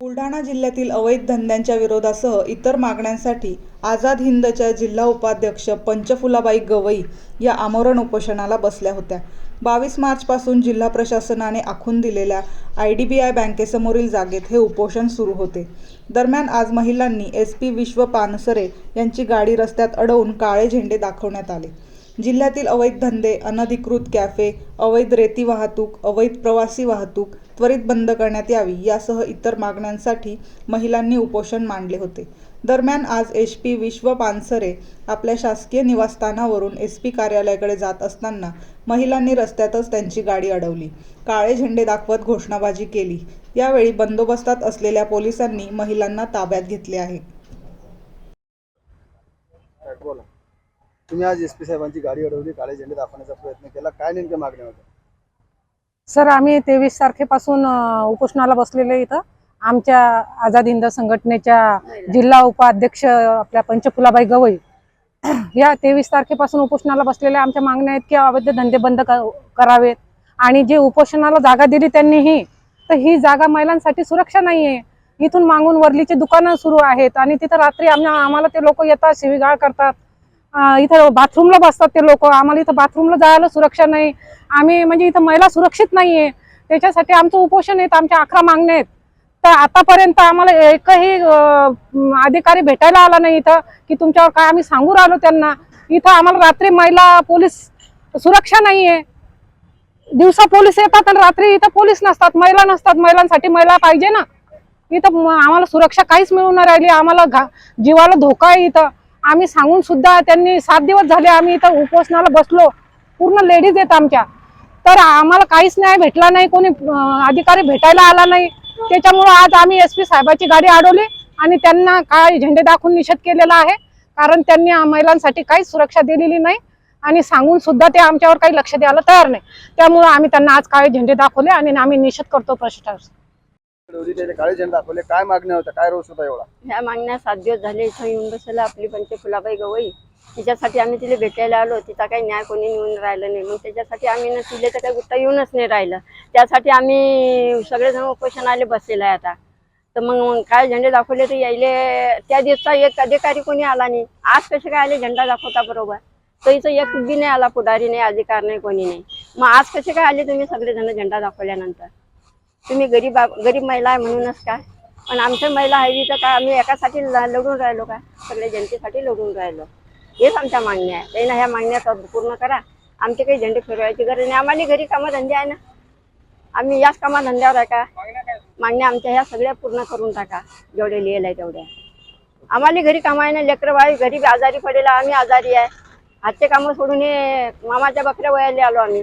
बुलढाणा जिल्ह्यातील अवैध धंद्यांच्या विरोधासह इतर मागण्यांसाठी आझाद हिंदच्या जिल्हा उपाध्यक्ष पंचफुलाबाई गवई या आमरण उपोषणाला बसल्या होत्या. बावीस मार्चपासून जिल्हा प्रशासनाने आखून दिलेल्या आय डी बी आय बँकेसमोरील जागेत हे उपोषण सुरू होते. दरम्यान आज महिलांनी एस पी विश्व पानसरे यांची गाडी रस्त्यात अडवून काळे झेंडे दाखवण्यात आले. जिल्ह्यातील अवैध धंदे अनधिकृत कॅफे अवैध रेती वाहतूक अवैध प्रवासी वाहतूक त्वरित बंद करण्यात यावी यासह इतर मागण्यांसाठी महिलांनी उपोषण मांडले होते. दरम्यान आज एच पी विश्व पानसरे आपल्या शासकीय निवासस्थानावरून एस पी कार्यालयाकडे जात असताना महिलांनी रस्त्यातच त्यांची गाडी अडवली. काळे झेंडे दाखवत घोषणाबाजी केली. यावेळी बंदोबस्तात असलेल्या पोलिसांनी महिलांना ताब्यात घेतले आहे. बोला. तुम्ही आज एस पी साहेबांची गाडी अडवली काळे झेंडे दाखवण्याचा प्रयत्न केला. काय नेमक्या मागण्या होत्या? सर आम्ही तेवीस तारखेपासून उपोषणाला बसलेले इथं. आमच्या आझाद हिंद संघटनेच्या जिल्हा उपाध्यक्ष आपल्या पंचफुलाबाई गवई. या तेवीस तारखेपासून उपोषणाला बसलेल्या आमच्या मागण्या आहेत की अवैध धंदे बंद करावेत. आणि जे उपोषणाला जागा दिली त्यांनीही तर ही जागा महिलांसाठी सुरक्षा नाही आहे इथून मागून वरलीचे दुकानं सुरू आहेत आणि तिथं रात्री आम्हाला ते लोक येतात शिवीगाळ करतात. इथं बाथरूमला बसतात ते लोक. आम्हाला इथं बाथरूमला जायला सुरक्षा नाही. आम्ही म्हणजे इथं महिला सुरक्षित नाहीये. त्याच्यासाठी आमचं उपोषण आहेत आमच्या अकरा मागण्या आहेत. तर आतापर्यंत आम्हाला एकही अधिकारी भेटायला आला नाही इथं की तुमच्यावर काय आम्ही सांगू राहिलो त्यांना. इथं आम्हाला रात्री महिला पोलीस सुरक्षा नाहीये. दिवसा पोलीस येतात आणि रात्री इथं पोलीस नसतात महिला नसतात. महिलांसाठी महिला पाहिजे ना. इथं आम्हाला सुरक्षा काहीच मिळून नाही राहिली. आम्हाला घा जीवाला धोका आहे इथं. आम्ही सांगून सुद्धा त्यांनी सात दिवस झाले आम्ही इथं उपोषणाला बसलो. पूर्ण लेडीज आहेत आमच्या. तर आम्हाला काहीच न्याय भेटला नाही कोणी अधिकारी भेटायला आला नाही. त्याच्यामुळं आज आम्ही एस पी साहेबाची गाडी अडवली आणि त्यांना काय झेंडे दाखवून निषेध केलेला आहे. कारण त्यांनी महिलांसाठी काहीच सुरक्षा दिलेली नाही आणि सांगून सुद्धा ते आमच्यावर काही लक्ष द्यायला तयार नाही. त्यामुळं आम्ही त्यांना आज काळे झेंडे दाखवले आणि आम्ही निषेध करतो प्रशिक्षण अडवली काळे झेंडे दाखवले. काय मागण्या होत्या? काय रोष होता एवढा? ह्या मागण्या सात दिवस झाले. इथं येऊन बसला आपली पंचफुलाबाई गवई. तिच्यासाठी आम्ही तिला भेटायला आलो. तिचा काही न्याय कोणी येऊन राहिलं नाही. मग त्याच्यासाठी आम्ही ना तिला तर काही गुट्टा येऊनच नाही राहिलं. त्यासाठी आम्ही सगळेजण उपोषणाले बसलेलं आहे आता. तर मग मग काय झेंडे दाखवले तर यायले त्या दिवसा एक अधिकारी कोणी आला नाही. आज कसे काय आले झेंडा दाखवता बरोबर? तर इथं एक बी नाही आला पुढारी नाही अधिकार नाही कोणी नाही. मग आज कसे काय आले तुम्ही सगळेजण झेंडा दाखवल्यानंतर? तुम्ही गरीब गरीब महिला आहे म्हणूनच काय? पण आमच्या महिला आहे तर काय आम्ही एकासाठी लढून राहिलो काय? सगळ्या जनतेसाठी लढून राहिलो. हेच आमच्या मागण्या आहे. त्यांना ह्या मागण्या पूर्ण करा. आमचे काही झेंडे फिरवायची गरज नाही. आम्हाला घरी कामधंदे आहे ना. आम्ही याच कामाधंद्यावर आहे का? मागण्या आमच्या ह्या सगळ्या पूर्ण करून टाका. जेवढे लिहिलं आहे तेवढ्या आम्हाला घरी कामं आहे ना. लेकरं बाई घरी आजारी पडेल. आम्ही आजारी आहे. हातचे कामं सोडून हे मामाच्या बकऱ्या वयाला आलो आम्ही.